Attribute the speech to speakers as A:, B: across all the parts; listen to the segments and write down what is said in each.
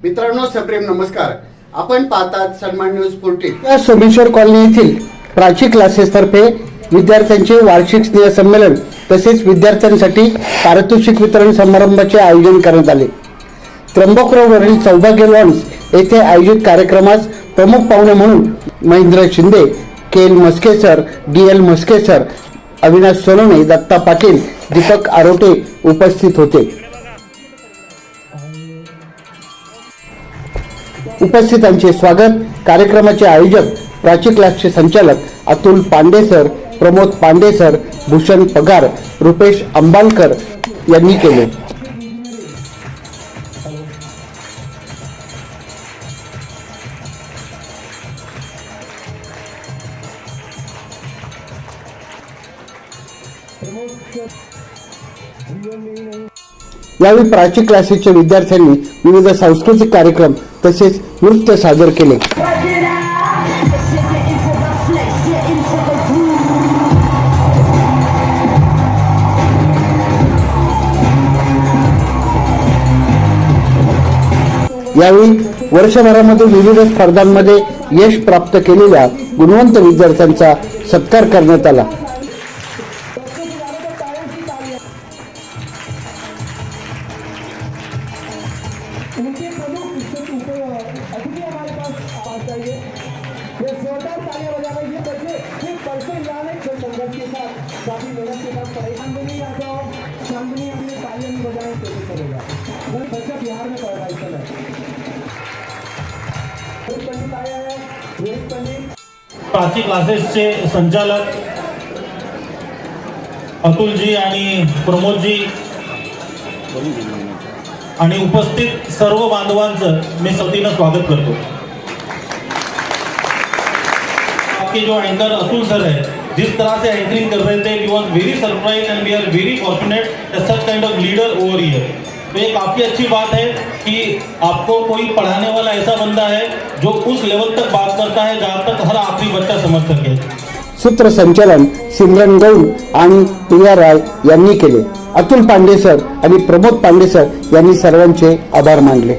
A: मित्रांनो सप्रेम नमस्कार. आपण पाहतात सन्मान न्यूज फोर्टीन.
B: या सोमेश्वर कॉलनी येथील प्राची क्लासेस तर्फे विद्यार्थ्यांचे वार्षिक स्नेहसंमेलन तसेच विद्यार्थ्यांसाठी पारितोषिक वितरण समारंभाचे आयोजन करण्यात आले. त्र्यंबकराववरील सौभाग्य लॉन्स येथे आयोजित कार्यक्रमास प्रमुख पाहुणे म्हणून Mahendra Shinde K L Mhaske sir D L Mhaske sir Avinash Sonawane Datta Patil Deepak Arote उपस्थित होते. उपस्थितांचे स्वागत कार्यक्रमाचे आयोजक प्राची क्लासचे संचालक अतुल पांडे सर प्रमोद पांडे सर भूषण पगार रुपेश अंबालकर यांनी केले. यावेळी प्राची क्लासेसच्या विद्यार्थ्यांनी विविध सांस्कृतिक कार्यक्रम तसेच नृत्य सादर केले. यावेळी वर्षभरामध्ये विविध स्पर्धांमध्ये यश प्राप्त केलेल्या गुणवंत विद्यार्थ्यांचा सत्कार करण्यात आला.
C: रहे के साथ काफी मेहनत के साथ पढ़ाई हम चांदनी आ जाओ चांदनी हमने तालियां नहीं बजाने की कोशिश करेगा वो बच्चा बिहार में पढ़ रहा है इस समय रोहित पंडित आया है रोहित पंडित?
D: प्राची क्लासेसचे संचालक अतुलजी आणि प्रमोदजी आणि उपस्थित सर्व बांधवांचं मी सवतीनं स्वागत करतो. आपके जो एंकर अतुल सर है जिस तरह से एंकरिंग कर रहे थे we was very surprise and we are very fortunate such kind of leader over year तो ये काफी अच्छी बात है कि आपको कोई पढ़ाने वाला ऐसा बंदा है जो उस लेवल तक बात करता है जहाँ तक हर आखिरी बच्चा समझ सके।
B: सूत्रसंचालन सिमरन गौड आणि प्रिया राय यांनी केले। अतुल पांडे सर आणि प्रमोद पांडे सर यांनी सर्वांचे आभार मानले।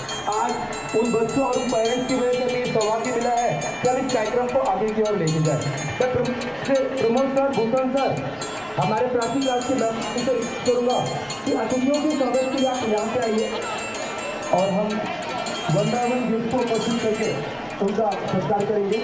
C: आज उन बच्चों और पेरेंट्स की वजह से हमें सौभाग्य मिला है हम इस कार्यक्रम को आगे की ओर लेके जाए। सर प्रम- प्रमोद सर, भूषण सर, हमारे प्राचीन क्लास के मैं करूँगा कि अतिथियों के स्वागत के लिए आप यहाँ पे आइए और हम वन बाय वन गिफ्ट को उपस्थित करके उनका सत्कार करेंगे।